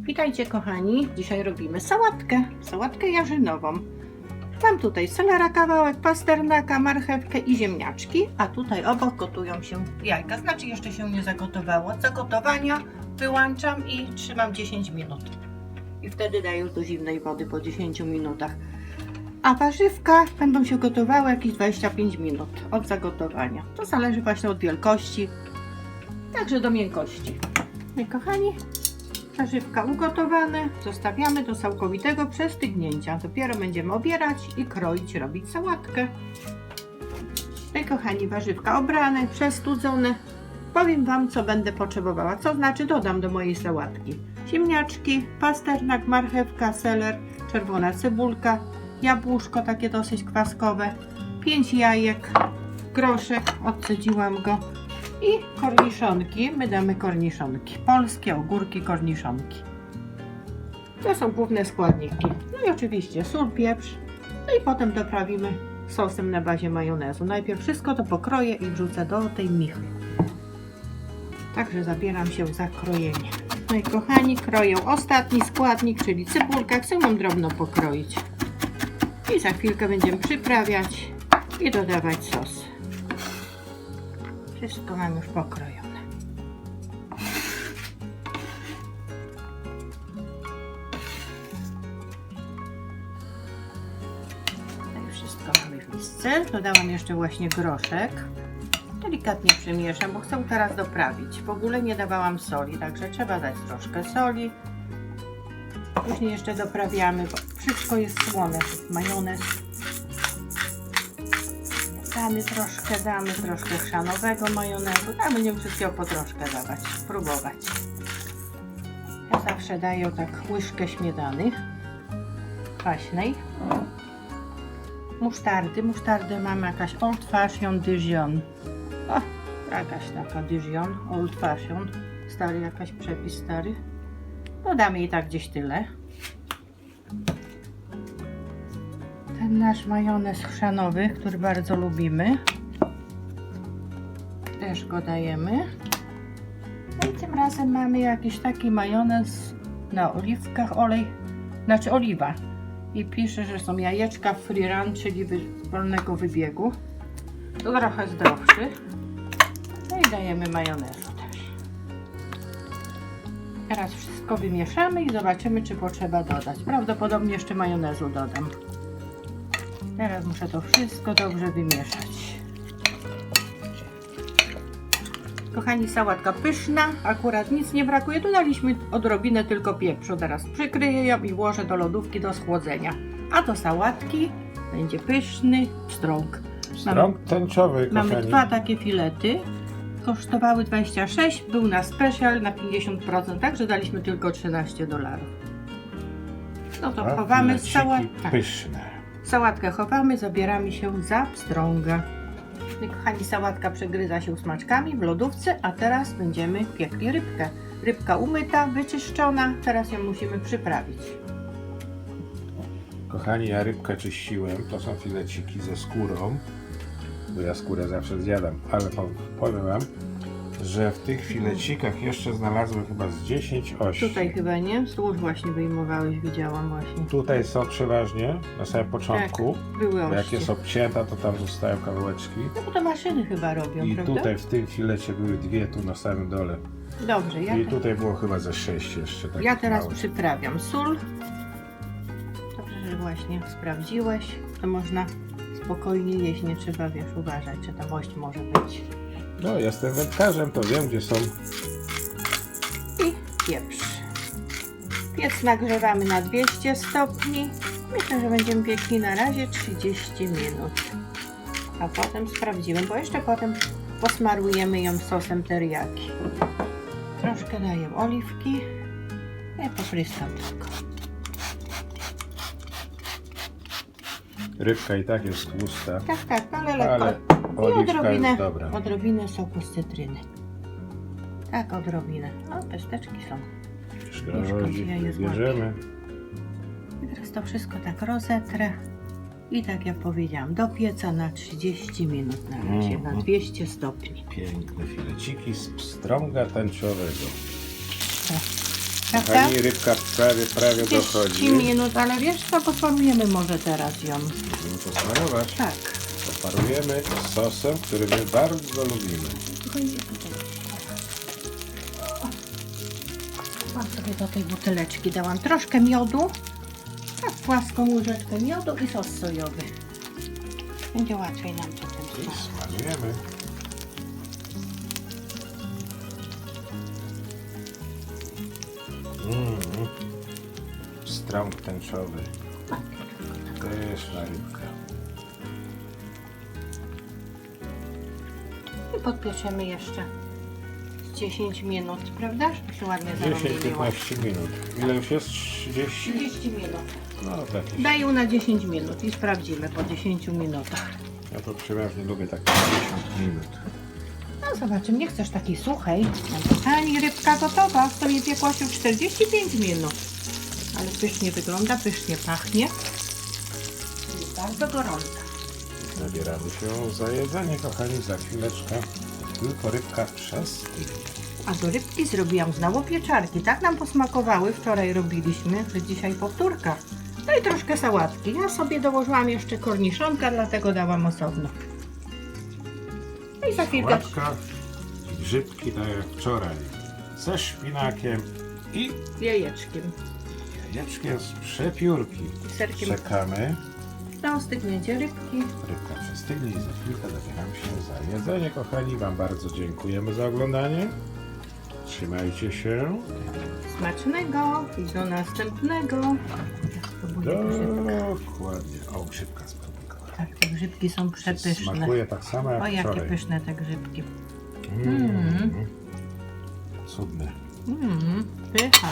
Witajcie kochani, dzisiaj robimy sałatkę, sałatkę jarzynową. Mam tutaj selera kawałek, pasternaka, marchewkę i ziemniaczki, a tutaj obok gotują się jajka, znaczy jeszcze się nie zagotowało. Zagotowania wyłączam i trzymam 10 minut. I wtedy daję do zimnej wody po 10 minutach. A warzywka będą się gotowały jakieś 25 minut od zagotowania. To zależy właśnie od wielkości, także do miękkości. No kochani, Warzywka ugotowane, zostawiamy do całkowitego przestygnięcia. Dopiero będziemy obierać i kroić, robić sałatkę. No i kochani, warzywka obrane, przestudzone. Powiem Wam, co będę potrzebowała. Co znaczy dodam do mojej sałatki. Ziemniaczki, pasternak, marchewka, seler, czerwona cebulka, jabłuszko takie dosyć kwaskowe, 5 jajek, groszek, odcedziłam go, i korniszonki. My damy korniszonki. Polskie ogórki korniszonki. To są główne składniki. No i oczywiście sól, pieprz. No i potem doprawimy sosem na bazie majonezu. Najpierw wszystko to pokroję i wrzucę do tej michy. Także zabieram się za krojenie. No i kochani, kroję ostatni składnik, czyli cebulkę. Chcę ją drobno pokroić. I za chwilkę będziemy przyprawiać i dodawać sos. Wszystko mam już pokrojone. Tutaj wszystko mamy w misce. Dodałam jeszcze właśnie groszek. Delikatnie przemieszam, bo chcę teraz doprawić. W ogóle nie dawałam soli, także trzeba dać troszkę soli. Później jeszcze doprawiamy, bo wszystko jest słone. Majonez Damy troszkę, damy troszkę chrzanowego majonezu. A będziemy wszystkiego po troszkę dawać, spróbować. Ja zawsze daję tak łyżkę śmietany kwaśnej. Musztardy. Musztardę mam jakaś Old Fashion Dijon. O, jakaś taka Dijon, Old Fashion. Stary, jakaś przepis stary. Dodamy jej tak gdzieś tyle. Nasz majonez chrzanowy, który bardzo lubimy. Też go dajemy. No i tym razem mamy jakiś taki majonez na oliwkach, olej, znaczy oliwa. I pisze, że są jajeczka free run, czyli wolnego wybiegu. To trochę zdrowszy. No i dajemy majonezu też. Teraz wszystko wymieszamy i zobaczymy, czy potrzeba dodać. Prawdopodobnie jeszcze majonezu dodam. Teraz muszę to wszystko dobrze wymieszać. Kochani, sałatka pyszna, akurat nic nie brakuje. Dodaliśmy odrobinę tylko pieprzu. Teraz przykryję ją i włożę do lodówki do schłodzenia. A do sałatki będzie pyszny strąg. Strąg tęczowy, Mamy kochani. dwa takie filety. Kosztowały 26, był na special na 50%, także daliśmy tylko 13 dolarów. No to Dwa chowamy sałatkę. Pyszne. Sałatkę chowamy, zabieramy się za pstrąga. No kochani, sałatka przegryza się smaczkami w lodówce, a teraz będziemy piekli rybkę. Rybka umyta, wyczyszczona, teraz ją musimy przyprawić. Kochani, ja rybkę czyściłem. To są fileciki ze skórą. Bo ja skórę zawsze zjadam. Ale po- powiem wam, że w tych filecikach jeszcze znalazłem chyba z 10 osi. Tutaj chyba nie, z właśnie wyjmowałeś, widziałam właśnie. Tutaj są przeważnie na samym początku. Były Bo jak ości. jest obcięta, to tam zostają kawałeczki. No bo to maszyny chyba robią, I prawda? tutaj w tym filecie były dwie tu na samym dole. Dobrze, ja, I tutaj było chyba ze sześć jeszcze. takich ja teraz przyprawiam sól. Dobrze, że właśnie sprawdziłeś. To można spokojnie jeść, nie trzeba wiesz, uważać, czy tam ość może być. No, jestem wędkarzem, to wiem gdzie są. i pieprz. Piec nagrzewamy na 200 stopni. Myślę, że będziemy piekli na razie 30 minut. A potem sprawdzimy, bo jeszcze potem posmarujemy ją sosem teriyaki. Troszkę daję oliwki. Ja popryskam tylko. Rybka i tak jest tłusta, Tak, tak, ale lekko. ale I odrobinę, jest dobra. odrobinę soku z cytryny. Tak, odrobinę. O, pesteczki są. Ja je bierzemy. I teraz to wszystko tak rozetrę. I tak jak powiedziałam, do pieca na 30 minut na razie, na Mhm. 200 stopni. Piękne fileciki z pstrąga tęczowego. Prawda? Pani rybka prawie, prawie 30 dochodzi. minut, ale wiesz co, posmarujemy może teraz ją. Musimy posmarować. Tak. Poparujemy sosem, który my bardzo lubimy. Mam sobie do tej buteleczki dałam troszkę miodu, tak płaską łyżeczkę miodu i sos sojowy. Będzie łatwiej nam potem. I smarujemy. Mm. Strąg tęczowy. Pyszna rybka. I podpieczemy jeszcze z 10 minut, prawda? Żeby się ładnie zarobiło. 10-15 minut. Ile już jest? 30? 30 minut. No takie. Daj ją na 10 minut i sprawdzimy po 10 minutach. Ja to przeważnie lubię tak 50 minut. No zobaczymy, nie chcesz takiej suchej. No to Pani rybka gotowa, to nie piekła się 45 minut. Ale pysznie wygląda, pysznie pachnie. Jest bardzo gorąca. Zabieramy się za jedzenie, kochani, za chwileczkę. Tylko rybka przestygnie. A do rybki zrobiłam znowu pieczarki. Tak nam posmakowały. Wczoraj robiliśmy, że dzisiaj powtórka. No i troszkę sałatki. Ja sobie dołożyłam jeszcze korniszonka, dlatego dałam osobno. No i za chwilkę Łatka i grzybki tak jak wczoraj. Ze szpinakiem i jajeczkiem. jajeczkiem z przepiórki. Serkiem Czekamy. Na ostygnięcie rybki. Rybka przestygnie i za chwilkę zabieramy się za jedzenie. Kochani, Wam bardzo dziękujemy za oglądanie. Trzymajcie się. Smacznego i do następnego. Ja spróbuję grzybka. Dokładnie. O, grzybka spróbuj, kochani. Tak, te grzybki są przepyszne. Smakuje tak samo jak O, jakie wczoraj. pyszne te grzybki. Mm. Mm. Cudne. Mmm, pycha.